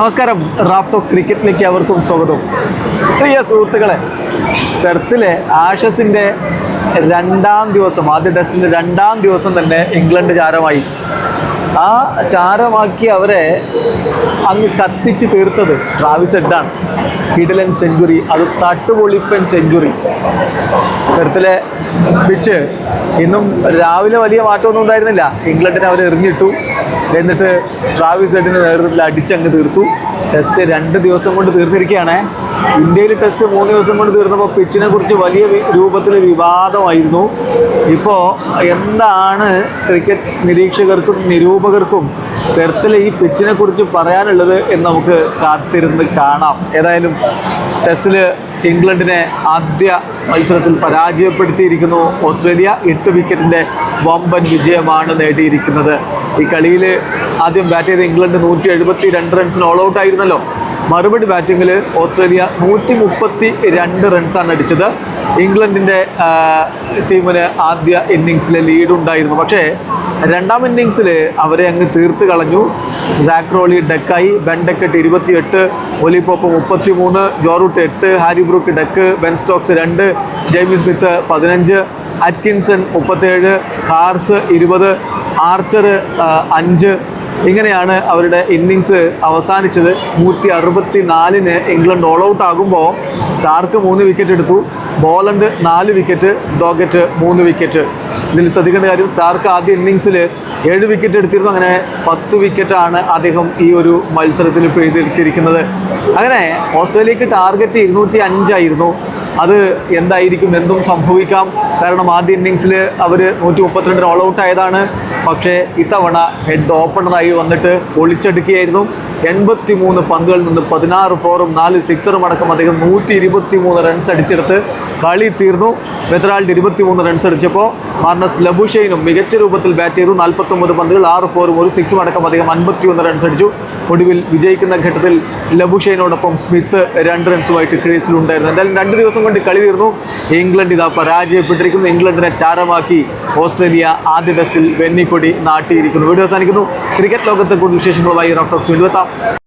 നമസ്കാരം. റാഫ്റ്റോ ക്രിക്കറ്റിലേക്ക് അവർക്കും സ്വാഗതം. പ്രിയ സുഹൃത്തുക്കളെ പെർത്തിലെ ആഷസിന്റെ രണ്ടാം ദിവസം ആദ്യ ടെസ്റ്റിന്റെ രണ്ടാം ദിവസം തന്നെ ഇംഗ്ലണ്ട് ചാരമായി. ആ ചാരമാക്കി അവരെ അങ്ങ് കത്തിച്ച് തീർത്തത് ട്രാവിസ് ഹെഡാണ്. കിഡിലൻ സെഞ്ചുറി അത് തട്ടുപൊളിപ്പൻ സെഞ്ചുറി. തരത്തിലെ പിച്ച് ഇന്നും രാവിലെ വലിയ മാറ്റമൊന്നും ഉണ്ടായിരുന്നില്ല. ഇംഗ്ലണ്ടിനെ അവർ എറിഞ്ഞിട്ടു. എന്നിട്ട് ട്രാവിസ് ഹെഡിന്റെ നേതൃത്വത്തിൽ അടിച്ചങ്ങ് തീർത്തു. ടെസ്റ്റ് രണ്ട് ദിവസം കൊണ്ട് തീർന്നിരിക്കുകയാണ്. ഇന്ത്യയിൽ ടെസ്റ്റ് മൂന്ന് ദിവസം കൊണ്ട് തീർന്നപ്പോൾ പിച്ചിനെ കുറിച്ച് വലിയ രൂപത്തിൽ വിവാദമായിരുന്നു. ഇപ്പോൾ എന്താണ് ക്രിക്കറ്റ് നിരീക്ഷകർക്കും നിരൂപകർക്കും പെർത്തിലെ ഈ പിച്ചിനെ കുറിച്ച് പറയാനുള്ളത് എന്ന് നമുക്ക് കാത്തിരുന്ന് കാണാം. ഏതായാലും ടെസ്റ്റിൽ ഇംഗ്ലണ്ടിനെ ആദ്യ മത്സരത്തിൽ പരാജയപ്പെടുത്തിയിരിക്കുന്നു. ഓസ്ട്രേലിയ എട്ട് വിക്കറ്റിന്റെ വമ്പൻ വിജയമാണ് നേടിയിരിക്കുന്നത്. ഈ കളിയിൽ ആദ്യം ബാറ്റ് ചെയ്ത ഇംഗ്ലണ്ട് നൂറ്റി എഴുപത്തി രണ്ട് റൺസിന് ഓൾ ഔട്ട് ആയിരുന്നല്ലോ. മറുപടി ബാറ്റിങ്ങിൽ ഓസ്ട്രേലിയ നൂറ്റി മുപ്പത്തി രണ്ട് റൺസാണ് അടിച്ചത് ഇംഗ്ലണ്ടിന്റെ ടീമിന് ആദ്യ ഇന്നിങ്സിലെ ലീഡുണ്ടായിരുന്നു പക്ഷേ രണ്ടാം ഇന്നിങ്സിൽ അവരെ അങ്ങ് തീർത്ത് കളഞ്ഞു. സാക്രോളി ഡെക്കായി. ബെൻ ഡെക്കറ്റ് ഇരുപത്തിയെട്ട് ഒലിപ്പോപ്പ് മുപ്പത്തി മൂന്ന് ജോറൂട്ട് എട്ട് Harry Brook duck Ben Stokes രണ്ട് ജെയ്മി സ്മിത്ത് പതിനഞ്ച് അറ്റ്കിൻസൺ മുപ്പത്തേഴ് ഹാർസ് ഇരുപത് ആർച്ചർ അഞ്ച് ഇങ്ങനെയാണ് അവരുടെ ഇന്നിങ്സ് അവസാനിച്ചത്. നൂറ്റി അറുപത്തി നാലിന് ഇംഗ്ലണ്ട് ഓൾ ഔട്ട് ആകുമ്പോൾ സ്റ്റാർക്ക് മൂന്ന് വിക്കറ്റ് എടുത്തു. ബോളണ്ട് നാല് വിക്കറ്റ് ഡോഗറ്റ് മൂന്ന് വിക്കറ്റ് ഇതിൽ ശ്രദ്ധിക്കേണ്ട കാര്യം സ്റ്റാർക്ക് ആദ്യ ഇന്നിങ്സിൽ ഏഴ് വിക്കറ്റ് എടുത്തിരുന്നു. അങ്ങനെ പത്ത് വിക്കറ്റാണ് അദ്ദേഹം ഈ ഒരു മത്സരത്തിൽ പെയ്തിരിക്കുന്നത് അങ്ങനെ ഓസ്ട്രേലിയക്ക് ടാർഗറ്റ് ഇരുന്നൂറ്റി അഞ്ചായിരുന്നു അത് എന്തായിരിക്കും എന്തും സംഭവിക്കാം. കാരണം ആദ്യ ഇന്നിങ്സിൽ അവർ നൂറ്റി മുപ്പത്തിരണ്ടിന് ഓൾ ഔട്ട് ആയതാണ്. പക്ഷേ ഇത്തവണ ഹെഡ് ഓപ്പണറായി വന്നിട്ട് ഒളിച്ചെടുക്കുകയായിരുന്നു എൺപത്തി മൂന്ന് പന്തുകളിൽ നിന്ന് പതിനാറ് ഫോറും നാല് സിക്സറും അടക്കം അദ്ദേഹം നൂറ്റി ഇരുപത്തി മൂന്ന് റൺസ് അടിച്ചെടുത്ത് കളി തീർന്നു. മെത്രാൾഡ് ഇരുപത്തി മൂന്ന് റൺസ് അടിച്ചപ്പോൾ മാർണസ് ലബുഷൈനും മികച്ച രൂപത്തിൽ ബാറ്റ് ചെയ്തു. നാൽപ്പത്തൊമ്പത് പന്തുകൾ ആറ് ഫോറും ഒരു സിക്സും അടക്കം അദ്ദേഹം അൻപത്തി ഒന്ന് റൺസ് അടിച്ചു. ഒടുവിൽ വിജയിക്കുന്ന ഘട്ടത്തിൽ ലബുഷൈനോടൊപ്പം സ്മിത്ത് രണ്ട് റൺസുമായിട്ട് ക്രീസിലുണ്ടായിരുന്നു. എന്തായാലും രണ്ട് ദിവസം കൊണ്ട് കളി തീർന്നു. ഇംഗ്ലണ്ട് ഇതാ പരാജയപ്പെട്ടിരിക്കുന്നു. ഇംഗ്ലണ്ടിനെ ചാരമാക്കി ഓസ്ട്രേലിയ ആദ്യ ടെസ്റ്റിൽ വെന്നിക്കൊടി നാട്ടിയിരിക്കുന്നു. വീഡിയോ അവസാനിക്കുന്നു. ക്രിക്കറ്റ് ലോകത്തെ കൂടുതൽ വിശേഷങ്ങളുമായി റഫ്റ്റോക്സ് വീണ്ടും എത്താം